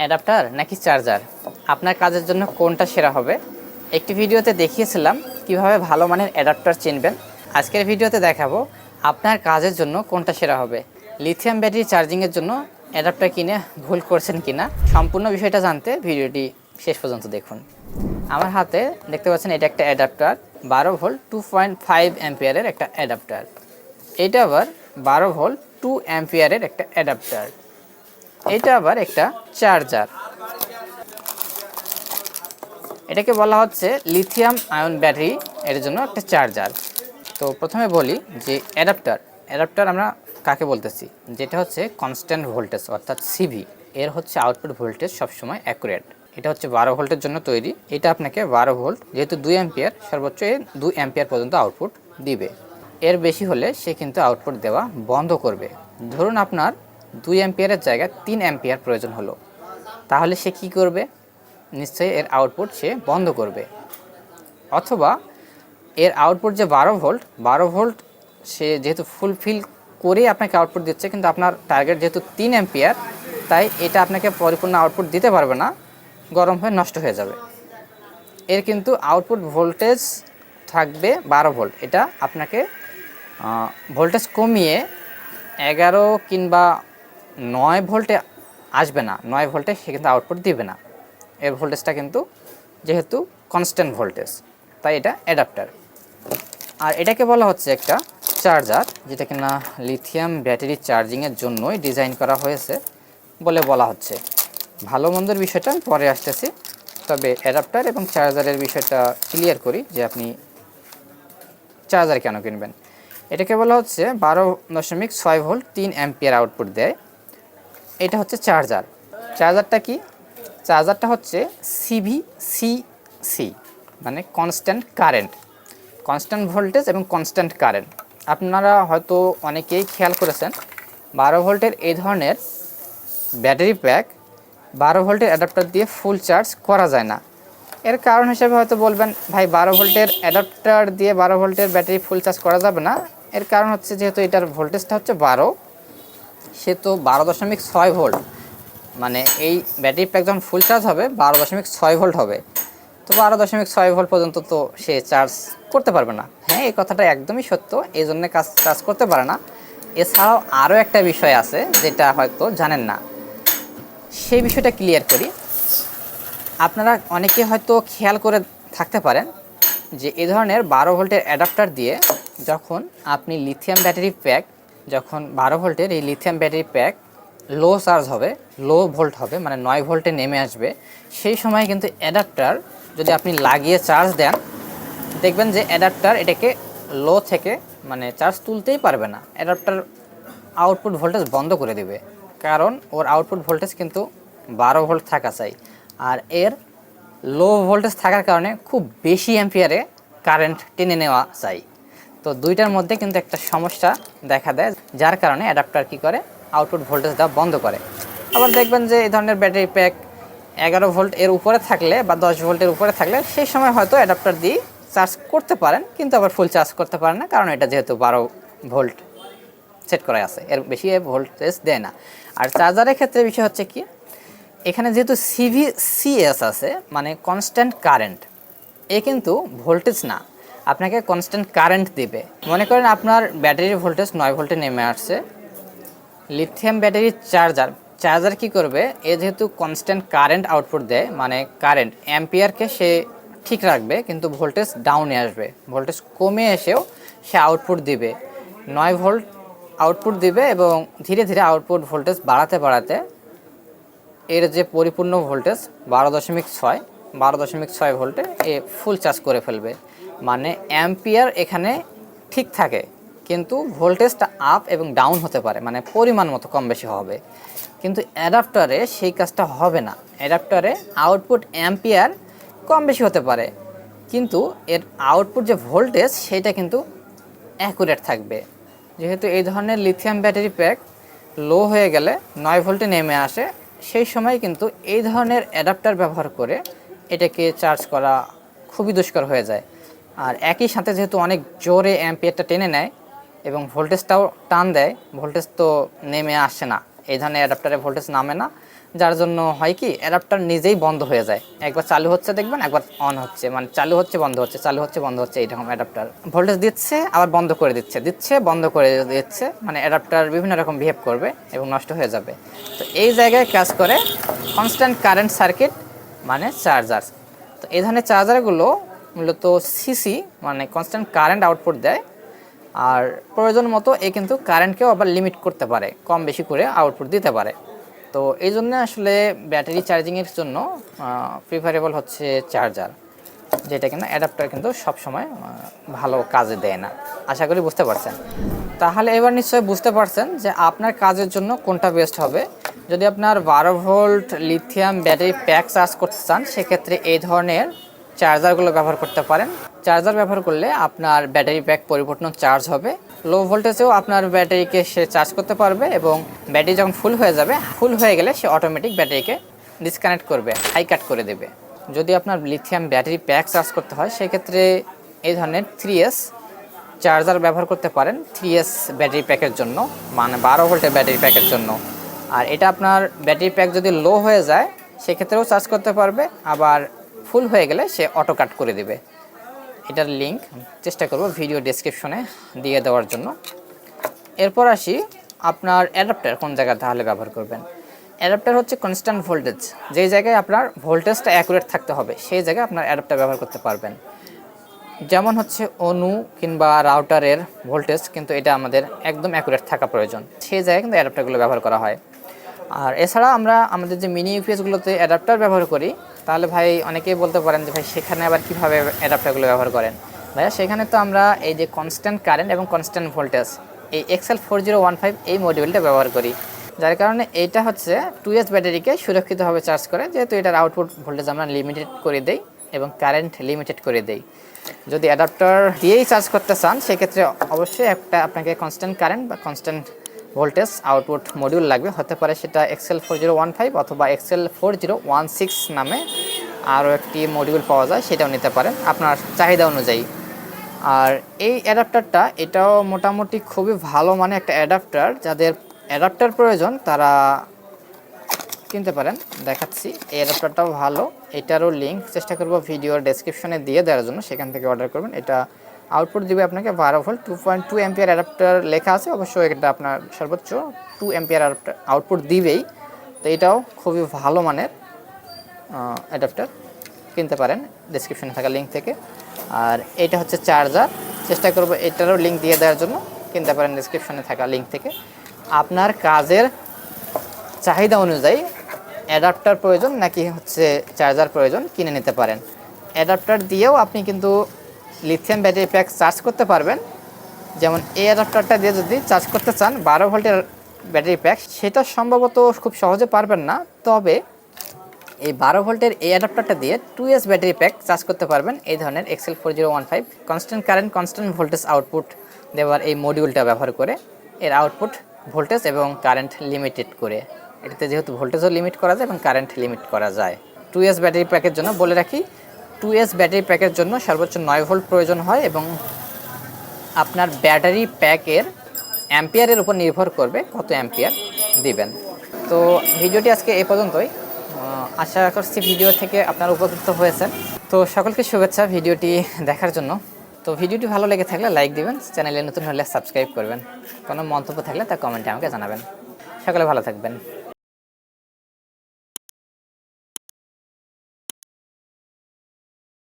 Adapter নাকি charger? আপনার কাজের জন্য কোনটা সেরা হবে? একটি ভিডিওতে দেখিয়েছিলাম কীভাবে ভালো মানের অ্যাডাপ্টার চিনবেন। আজকের ভিডিওতে দেখাবো আপনার কাজের জন্য কোনটা সেরা হবে। লিথিয়াম ব্যাটারি চার্জিংয়ের জন্য অ্যাডাপ্টার কিনে ভুল করছেন কিনা, সম্পূর্ণ বিষয়টা জানতে ভিডিওটি শেষ পর্যন্ত দেখুন। আমার হাতে দেখতে পাচ্ছেন এটা একটা অ্যাডাপ্টার, বারো ভোল্ট, টু পয়েন্ট ফাইভ অ্যাম্পিয়ারের একটা অ্যাডাপ্টার। এটা আবার বারো ভোল্ট, টু অ্যাম্পিয়ারের একটা অ্যাডাপ্টার। এটা আবার একটা চার্জার। এটাকে বলা হচ্ছে লিথিয়াম আয়ন ব্যাটারি, এর জন্য একটা চার্জার। তো প্রথমে বলি যে অ্যাডাপ্টার অ্যাডাপ্টার আমরা কাকে বলতেছি? যেটা হচ্ছে কনস্ট্যান্ট ভোল্টেজ অর্থাৎ সিভি এর হচ্ছে আউটপুট ভোল্টেজ সবসময় অ্যাকুরেট এটা হচ্ছে বারো ভোল্টের জন্য তৈরি। এটা আপনাকে বারো ভোল্ট, যেহেতু দুই অ্যাম্পিয়ার, সর্বোচ্চ দুই অ্যাম্পিয়ার পর্যন্ত আউটপুট দিবে। এর বেশি হলে সে কিন্তু আউটপুট দেওয়া বন্ধ করবে। ধরুন আপনার দুই অ্যাম্পিয়ারের জায়গায় তিন অ্যাম্পিয়ার প্রয়োজন হলো। তাহলে সে কি করবে? নিশ্চয়ই এর আউটপুট সে বন্ধ করবে। অথবা এর আউটপুট যে বারো ভোল্ট বারো ভোল্ট সে যেহেতু ফুলফিল করেই আপনাকে আউটপুট দিচ্ছে, কিন্তু আপনার টার্গেট যেহেতু তিন অ্যাম্পিয়ার, তাই এটা আপনাকে পরিপূর্ণ আউটপুট দিতে পারবে না, গরম হয়ে নষ্ট হয়ে যাবে। এর কিন্তু আউটপুট ভোল্টেজ থাকবে বারো ভোল্ট এটা আপনাকে ভোল্টেজ কমিয়ে এগারো কিংবা নয় ভোল্টে আসবে না, নয় ভোল্টে সে কিন্তু আউটপুট দিবে না। এর ভোল্টেজটা কিন্তু যেহেতু কনস্ট্যান্ট ভোল্টেজ তাই এটা অ্যাডাপ্টার আর এটাকে বলা হচ্ছে একটা চার্জার যেটা কিনা লিথিয়াম ব্যাটারি চার্জিংয়ের জন্যই ডিজাইন করা হয়েছে বলে বলা হচ্ছে। ভালো মন্দের বিষয়টা আমি পরে আসতেছি, তবে অ্যাডাপ্টার এবং চার্জারের বিষয়টা ক্লিয়ার করি যে আপনি চার্জার কেন কিনবেন। এটাকে বলা হচ্ছে বারো দশমিক ছয় ভোল্ট তিন অ্যাম্পিয়ার আউটপুট দেয়। এটা হচ্ছে চার্জার। চার্জারটা কি? চার্জারটা হচ্ছে সিভি সি সি মানে কনস্ট্যান্ট কারেন্ট কনস্ট্যান্ট ভোল্টেজ এবং কনস্ট্যান্ট কারেন্ট আপনারা হয়তো অনেকেই খেয়াল করেছেন, বারো ভোল্টের এই ধরনের ব্যাটারি প্যাক বারো ভোল্টের অ্যাডাপ্টার দিয়ে ফুল চার্জ করা যায় না। এর কারণ হিসেবে হয়তো বলবেন, ভাই, বারো ভোল্টের অ্যাডাপ্টার দিয়ে বারো ভোল্টের ব্যাটারি ফুল চার্জ করা যাবে না। এর কারণ হচ্ছে যেহেতু এটার ভোল্টেজটা হচ্ছে বারো সে তো বারো দশমিক ছয় ভোল্ট। মানে এই ব্যাটারি প্যাক যখন ফুল চার্জ হবে, বারো দশমিক ছয় ভোল্ট হবে। তো বারো দশমিক ছয় ভোল্ট পর্যন্ত তো সে চার্জ করতে পারবে না। হ্যাঁ এই কথাটা একদমই সত্য, এই জন্য কাজ চার্জ করতে পারে না। এছাড়াও আরও একটা বিষয় আছে, যেটা হয়তো জানেন না। সেই বিষয়টা ক্লিয়ার করি। আপনারা অনেকে হয়তো খেয়াল করে থাকতে পারেন যে, এ ধরনের বারো ভোল্টের অ্যাডাপ্টার দিয়ে যখন আপনি লিথিয়াম ব্যাটারি প্যাক যখন বারো ভোল্টের এই lithium battery pack low charge হবে লো ভোল্ট হবে মানে নয় ভোল্টে নেমে আসবে, সেই সময় কিন্তু অ্যাডাপ্টার যদি আপনি লাগিয়ে চার্জ দেন, দেখবেন যে অ্যাডাপ্টার এটাকে লো থেকে মানে চার্জ তুলতেই পারবে না। অ্যাডাপ্টার আউটপুট ভোল্টেজ বন্ধ করে দেবে। কারণ ওর আউটপুট ভোল্টেজ কিন্তু বারো ভোল্ট থাকা চাই। আর এর লো ভোল্টেজ থাকার কারণে খুব বেশি অ্যাম্পিয়ারে কারেন্ট টেনে নেওয়া চাই। তো দুইটার মধ্যে কিন্তু একটা সমস্যা দেখা দেয়, যার কারণে অ্যাডাপ্টার কি করে? আউটপুট ভোল্টেজ দেওয়া বন্ধ করে। আবার দেখবেন যে এই ধরনের ব্যাটারি প্যাক এগারো ভোল্ট এর উপরে থাকলে বা দশ ভোল্টের উপরে থাকলে সেই সময় হয়তো অ্যাডাপ্টার দিয়ে চার্জ করতে পারেন, কিন্তু আবার ফুল চার্জ করতে পারেন না, কারণ এটা যেহেতু বারো ভোল্ট সেট করা আছে, এর বেশি ভোল্টেজ দেয় না। আর চার্জারের ক্ষেত্রে বিষয় হচ্ছে কি, এখানে যেহেতু সিভি সিএস আছে মানে কনস্ট্যান্ট কারেন্ট এ কিন্তু ভোল্টেজ না। আপনাকে কনস্ট্যান্ট কারেন্ট দেবে। মনে করেন আপনার ব্যাটারির ভোল্টেজ নয় ভোল্টে নেমে আসছে। লিথিয়াম ব্যাটারির চার্জার চার্জার কি করবে? এ যেহেতু কনস্ট্যান্ট কারেন্ট আউটপুট দেয় মানে কারেন্ট অ্যাম্পিয়ারকে সে ঠিক রাখবে, কিন্তু ভোল্টেজ ডাউনে আসবে। ভোল্টেজ কমে এসেও সে আউটপুট দিবে। নয় ভোল্ট আউটপুট দিবে এবং ধীরে ধীরে আউটপুট ভোল্টেজ বাড়াতে বাড়াতে এর যে পরিপূর্ণ ভোল্টেজ বারো দশমিক ছয়, বারো দশমিক ছয় ভোল্টে এ ফুল চার্জ করে ফেলবে। মানে অ্যাম্পিয়ার এখানে ঠিক থাকে, কিন্তু ভোল্টেজটা আপ এবং ডাউন হতে পারে মানে পরিমাণ মতো কম বেশি হবে। কিন্তু অ্যাডাপ্টারে সেই কাজটা হবে না। অ্যাডাপ্টারে আউটপুট অ্যাম্পিয়ার কম বেশি হতে পারে, কিন্তু এর আউটপুট যে ভোল্টেজ, সেটা কিন্তু অ্যাকুরেট থাকবে। যেহেতু এই ধরনের লিথিয়াম ব্যাটারি প্যাক লো হয়ে গেলে নয় ভোল্টে নেমে আসে, সেই সময় কিন্তু এই ধরনের অ্যাডাপ্টার ব্যবহার করে এটাকে চার্জ করা খুবই দুষ্কর হয়ে যায়। আর একই সাথে যেহেতু অনেক জোরে অ্যাম্পিয়ারটা টেনে নেয় এবং ভোল্টেজটাও টান দেয়, ভোল্টেজ তো নেমে আসে না। এই ধরনের অ্যাডাপ্টারে ভোল্টেজ নামে না, যার জন্য হয় কি, অ্যাডাপ্টার নিজেই বন্ধ হয়ে যায়। একবার চালু হচ্ছে দেখবেন, একবার অন হচ্ছে। মানে চালু হচ্ছে, বন্ধ হচ্ছে, চালু হচ্ছে, বন্ধ হচ্ছে এইরকম অ্যাডাপ্টার। ভোল্টেজ দিচ্ছে, আবার বন্ধ করে দিচ্ছে। দিচ্ছে, বন্ধ করে দিচ্ছে মানে অ্যাডাপ্টার বিভিন্ন রকম বিহেভ করবে এবং নষ্ট হয়ে যাবে। তো এই জায়গায় কাজ করে কনস্ট্যান্ট কারেন্ট সার্কিট মানে চার্জার তো এই ধরনের চার্জারগুলো মূলত সিসি মানে কনস্ট্যান্ট কারেন্ট আউটপুট দেয়। আর প্রয়োজন মতো এ কিন্তু কারেন্টকেও আবার লিমিট করতে পারে, কম বেশি করে আউটপুট দিতে পারে। তো এই জন্য আসলে ব্যাটারি চার্জিংয়ের জন্য প্রিফারেবল হচ্ছে চার্জার যেটা কিনা অ্যাডাপ্টার কিন্তু সবসময় ভালো কাজে দেয় না। আশা করি বুঝতে পারছেন। তাহলে এবার নিশ্চয়ই বুঝতে পারছেন যে আপনার কাজের জন্য কোনটা বেস্ট হবে। যদি আপনার বারো volt lithium battery pack charge করতে চান, সেক্ষেত্রে এই ধরনের চার্জারগুলো ব্যবহার করতে পারেন। চার্জার ব্যবহার করলে আপনার ব্যাটারি প্যাক পরিবর্তন চার্জ হবে। লো ভোল্টেজেও আপনার ব্যাটারিকে সে চার্জ করতে পারবে এবং ব্যাটারি যখন ফুল হয়ে যাবে, ফুল হয়ে গেলে সে অটোমেটিক ব্যাটারিকে ডিসকানেক্ট করবে হাই কাট করে দেবে। যদি আপনার লিথিয়াম ব্যাটারি প্যাক চার্জ করতে হয়, সেক্ষেত্রে এই ধরনের থ্রি এস চার্জার ব্যবহার করতে পারেন থ্রি এস ব্যাটারি প্যাকের জন্য মানে বারো ভোল্টের ব্যাটারি প্যাকের জন্য। আর এটা আপনার ব্যাটারি প্যাক যদি লো হয়ে যায়, সেক্ষেত্রেও চার্জ করতে পারবে, আবার ফুল হয়ে গেলে সে অটো কাট করে দেবে। এটার লিঙ্ক চেষ্টা করব ভিডিও ডেসক্রিপশনে দিয়ে দেওয়ার জন্য। এরপর আসি আপনার অ্যাডাপ্টার কোন জায়গায় তাহলে ব্যবহার করবেন। অ্যাডাপ্টার হচ্ছে কনস্ট্যান্ট ভোল্টেজ যেই জায়গায় আপনার ভোল্টেজটা অ্যাকুরেট থাকতে হবে, সেই জায়গায় আপনার অ্যাডাপ্টার ব্যবহার করতে পারবেন। যেমন হচ্ছে অনু কিংবা রাউটারের ভোল্টেজ কিন্তু এটা আমাদের একদম অ্যাকুরেট থাকা প্রয়োজন। সেই জায়গায় কিন্তু অ্যাডাপ্টারগুলো ব্যবহার করা হয়। আর এছাড়া আমরা আমাদের যে মিনি ইউপিএসগুলোতে অ্যাডাপ্টার ব্যবহার করি, তাহলে ভাই অনেকেই বলতে পারেন যে ভাই সেখানে আবার কীভাবে অ্যাডাপ্টারগুলো ব্যবহার করেন? ভাইয়া, সেখানে তো আমরা এই যে কনস্ট্যান্ট কারেন্ট এবং কনস্ট্যান্ট ভোল্টেজ এই XL four zero one five এই মডিউলটা ব্যবহার করি। যার কারণে এইটা হচ্ছে টু এস ব্যাটারিকে সুরক্ষিতভাবে চার্জ করে, যেহেতু এটার আউটপুট ভোল্টেজ আমরা লিমিটেড করে দেই এবং কারেন্ট লিমিটেড করে দেই। যদি অ্যাডাপ্টার দিয়েই চার্জ করতে চান, সেক্ষেত্রে অবশ্যই একটা আপনাকে কনস্ট্যান্ট কারেন্ট বা কনস্ট্যান্ট ভোল্টেজ আউটপুট মডিউল লাগবে। হতে পারে সেটা XL four zero one five অথবা XL four zero one six নামে আরও একটি মডিউল পাওয়া যায়, সেটাও নিতে পারেন আপনার চাহিদা অনুযায়ী। আর এই অ্যাডাপ্টারটা এটাও মোটামুটি খুবই ভালো মানে একটা অ্যাডাপ্টার যাদের অ্যাডাপ্টার প্রয়োজন, তারা কিনতে পারেন, দেখাচ্ছি। এই অ্যাডাপ্টারটাও ভালো। এটারও লিঙ্ক চেষ্টা করব ভিডিওর ডেসক্রিপশনে দিয়ে দেওয়ার জন্য, সেখান থেকে অর্ডার করবেন। এটা আউটপুট দিবে আপনাকে বারো volt two point two ampere adapter লেখা আছে, অবশ্যই এটা আপনার সর্বোচ্চ টু এমপিয়ার আউটপুট দিবেই। তো এটাও খুবই ভালো মানের অ্যাডাপ্টার কিনতে পারেন ডিসক্রিপশনে থাকা লিঙ্ক থেকে। আর এটা হচ্ছে চার্জার চেষ্টা করব এটারও লিঙ্ক দিয়ে দেওয়ার জন্য, কিনতে পারেন ডিসক্রিপশনে থাকা লিঙ্ক থেকে। আপনার কাজের চাহিদা অনুযায়ী অ্যাডাপ্টার প্রয়োজন নাকি হচ্ছে চার্জার প্রয়োজন কিনে নিতে পারেন। অ্যাডাপ্টার দিয়েও আপনি কিন্তু লিথিয়াম ব্যাটারি প্যাক চার্জ করতে পারবেন। যেমন এই অ্যাডাপ্টারটা দিয়ে যদি চার্জ করতে চান, বারো ভোল্টের ব্যাটারি প্যাক সেটা সম্ভবত খুব সহজে পারবেন না। তবে এই বারো ভোল্টের এই অ্যাডাপ্টারটা দিয়ে two S battery pack charge করতে পারবেন। এই ধরনের XL four zero one five constant current constant voltage output দেওয়ার এই মডিউলটা ব্যবহার করে এর আউটপুট ভোল্টেজ এবং কারেন্ট লিমিটেড করে। এটাতে যেহেতু ভোল্টেজও লিমিট করা যায় এবং কারেন্ট লিমিট করা যায়। টু এস ব্যাটারি প্যাকের জন্য বলে রাখি টু এস ব্যাটারি প্যাকের জন্য সর্বোচ্চ নয় ভোল্ট প্রয়োজন হয় এবং আপনার ব্যাটারি প্যাকের অ্যাম্পিয়ারের উপর নির্ভর করবে কত অ্যাম্পিয়ার দিবেন। তো ভিডিওটি আজকে এই পর্যন্তই। আশা করছি ভিডিও থেকে আপনারা উপকৃত হয়েছেন। তো সকলকে শুভেচ্ছা ভিডিওটি দেখার জন্য। তো ভিডিওটি ভালো লেগে থাকলে লাইক দিবেন, চ্যানেলে নতুন হলে সাবস্ক্রাইব করবেন। কোনো মন্তব্য থাকলে তা কমেন্টে আমাকে জানাবেন। সকলে ভালো থাকবেন।